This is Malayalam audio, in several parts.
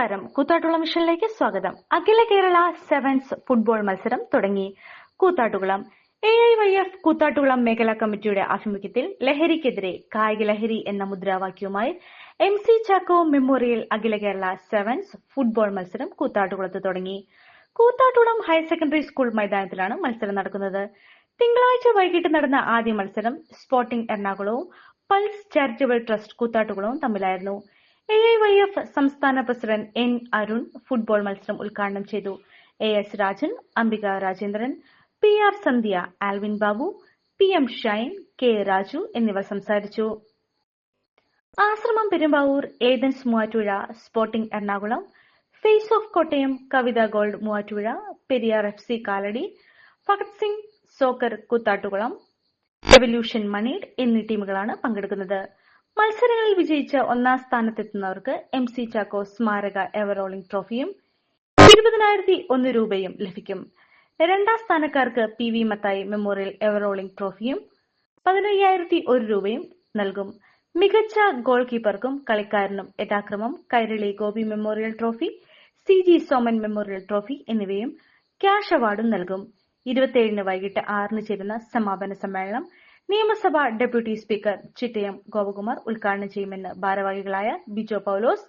നമസ്കാരം. കൂത്താട്ടുള്ള മിഷനിലേക്ക് സ്വാഗതം. അഖില കേരള സെവൻസ് ഫുട്ബോൾ മത്സരം തുടങ്ങി. Koothattukulam A I Y F Koothattukulam മേഖലാ കമ്മിറ്റിയുടെ ആഭിമുഖ്യത്തിൽ ലഹരിക്കെതിരെ കായിക ലഹരി എന്ന മുദ്രാവാക്യവുമായി എം സി ചാക്കോ മെമ്മോറിയൽ അഖില കേരള സെവൻസ് ഫുട്ബോൾ മത്സരം കൂത്താട്ടുകുളത്ത് തുടങ്ങി. കൂത്താട്ടുകുളം ഹയർ സെക്കൻഡറി സ്കൂൾ മൈതാനത്തിലാണ് മത്സരം നടക്കുന്നത്. തിങ്കളാഴ്ച വൈകിട്ട് നടന്ന ആദ്യ മത്സരം സ്പോർട്ടിംഗ് എറണാകുളവും പൾസ് ചാരിറ്റബിൾ ട്രസ്റ്റ് കൂത്താട്ടുകുളവും തമ്മിലായിരുന്നു. എ ഐ വൈ എഫ് സംസ്ഥാന പ്രസിഡന്റ് എൻ അരുൺ ഫുട്ബോൾ മത്സരം ഉദ്ഘാടനം ചെയ്തു. A S Rajan Ambika Rajendran P R Sandhya Alvin Babu P M Shine K Raju എന്നിവർ സംസാരിച്ചു. Ashramam Perumbavoor Athens Muvattupuzha sporting Ernakulam face of Kottayam Kavitha gold Muvattupuzha Periyar F C Kaladi Bhagat Singh soccer Koothattukulam revolution മണീഡ് എന്നീ ടീമുകളാണ് പങ്കെടുക്കുന്നത്. മത്സരങ്ങളിൽ വിജയിച്ച ഒന്നാം സ്ഥാനത്തെത്തുന്നവർക്ക് എം സി ചാക്കോ സ്മാരക എവറോളിംഗ് ട്രോഫിയും ഇരുപതിനായിരത്തി ഒന്ന് രൂപയും ലഭിക്കും. രണ്ടാം സ്ഥാനക്കാർക്ക് P V Mathai memorial ever rolling ട്രോഫിയും പതിനയ്യായിരത്തി ഒരു രൂപയും നൽകും. മികച്ച ഗോൾ കീപ്പർക്കും കളിക്കാരനും യഥാക്രമം Kairali Gopi memorial trophy C G Soman memorial trophy എന്നിവയും ക്യാഷ് അവാർഡും നൽകും. ഇരുപത്തിയേഴിന് വൈകിട്ട് ആറിന് ചേരുന്ന സമാപന സമ്മേളനം നിയമസഭാ ഡെപ്യൂട്ടി സ്പീക്കർ ചിറ്റയം ഗോപകുമാർ ഉദ്ഘാടനം ചെയ്യുമെന്ന് ഭാരവാഹികളായ ബിജോ പൌലോസ്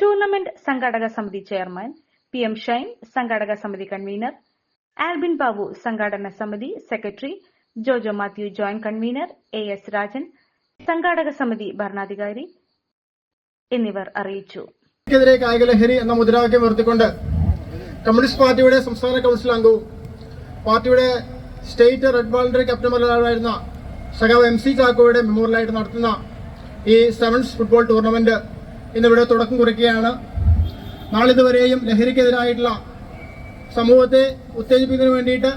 ടൂർണമെന്റ് സംഘാടക സമിതി ചെയർമാൻ പി എം ഷൈൻ സംഘാടക സമിതി കൺവീനർ ആൽബിൻ ബാബു സംഘാടന സമിതി secretary Jojo Mathew joint convener A S Rajan സംഘാടക സമിതി ഭരണാധികാരി എന്നിവർ അറിയിച്ചു. ക്കെതിരെ കായിക ലഹരി എന്ന മുദ്രാവാക്യം ഉയർത്തിക്കൊണ്ട് കമ്മ്യൂണിസ്റ്റ് പാർട്ടിയുടെ സംസ്ഥാന കൗൺസിൽ അംഗവും പാർട്ടിയുടെ സ്റ്റേറ്റ് റെഡ് വാളണ്ടറി ക്യാപ്റ്റൻമാരായിരുന്ന സഖാവ് എം സി ചാക്കോയുടെ മെമ്മോറിയലായിട്ട് നടത്തുന്ന ഈ സെവൻസ് ഫുട്ബോൾ ടൂർണമെന്റ് ഇന്നിവിടെ തുടക്കം കുറിക്കുകയാണ്. നാളിതുവരെയും ലഹരിക്കെതിരായിട്ടുള്ള സമൂഹത്തെ ഉത്തേജിപ്പിക്കുന്നതിന് വേണ്ടിയിട്ട്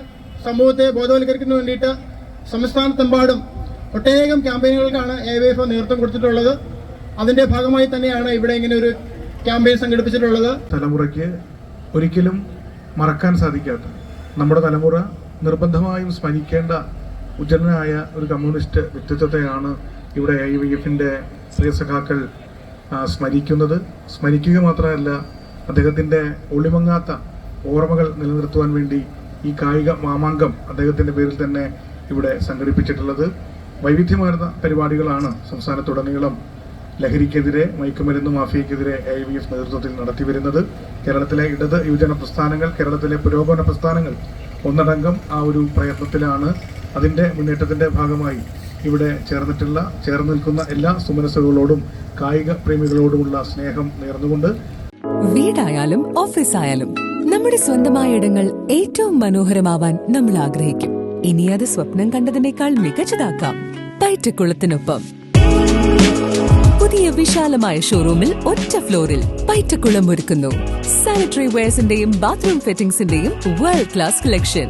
സമൂഹത്തെ ബോധവൽക്കരിക്കുന്നതിന് വേണ്ടിയിട്ട് സംസ്ഥാനത്തെമ്പാടും ഒട്ടേകം ക്യാമ്പയിനുകൾക്കാണ് എ വൈ എഫ് നേതൃത്വം കൊടുത്തിട്ടുള്ളത്. അതിന്റെ ഭാഗമായി തന്നെയാണ് ഇവിടെ ഇങ്ങനെ ഒരു ക്യാമ്പയിൻ സംഘടിപ്പിച്ചിട്ടുള്ളത്. തലമുറയ്ക്ക് ഒരിക്കലും മറക്കാൻ സാധിക്കാത്ത നമ്മുടെ തലമുറ നിർബന്ധമായും സ്മരിക്കേണ്ട ഉജ്ജ്വലനായ ഒരു കമ്മ്യൂണിസ്റ്റ് വ്യക്തിത്വത്തെയാണ് ഇവിടെ ഐ വി എഫിന്റെ പ്രിയ സഖാക്കൾ സ്മരിക്കുന്നത്. സ്മരിക്കുക മാത്രമല്ല അദ്ദേഹത്തിന്റെ ഒളിമങ്ങാത്ത ഓർമ്മകൾ നിലനിർത്തുവാൻ വേണ്ടി ഈ കായിക മാമാങ്കം അദ്ദേഹത്തിന്റെ പേരിൽ തന്നെ ഇവിടെ സംഘടിപ്പിച്ചിട്ടുള്ളത്. വൈവിധ്യമാർന്ന പരിപാടികളാണ് സംസ്ഥാനത്തുടനീളം ലഹരിക്കെതിരെ മയക്കുമരുന്ന് മാഫിയക്കെതിരെ എ വി എഫ് നേതൃത്വത്തിൽ നടത്തിവരുന്നത്. കേരളത്തിലെ ഇടത് യുവജന പ്രസ്ഥാനങ്ങൾ കേരളത്തിലെ പുരോഗമന പ്രസ്ഥാനങ്ങൾ ഒന്നടങ്കം ആ ഒരു പ്രയത്നത്തിലാണ്. അതിന്റെ മുന്നേറ്റത്തിന്റെ ഭാഗമായി ഇവിടെ ചേർന്നിട്ടുള്ള ചേർന്ന് നിൽക്കുന്ന എല്ലാ സുമനസ്സുകളോടും കായിക പ്രേമികളോടുമുള്ള സ്നേഹം നേർന്നുകൊണ്ട് വീടായാലും ഓഫീസായാലും നമ്മുടെ സ്വന്തമായ ഇടങ്ങൾ ഏറ്റവും മനോഹരമാവാൻ നമ്മൾ ആഗ്രഹിക്കും. ഇനി അത് സ്വപ്നം കണ്ടതിനേക്കാൾ മികച്ചതാക്കാം. പൈറ്റക്കുളത്തിനൊപ്പം. പുതിയ വിശാലമായ ഷോറൂമിൽ ഒറ്റ ഫ്ലോറിൽ പൈറ്റക്കുളം ഒരുക്കുന്നു. സാനിറ്ററി വെയർസിന്റെയും ബാത്റൂം ഫിറ്റിംഗ്സിന്റെയും വേൾഡ് ക്ലാസ് കളക്ഷൻ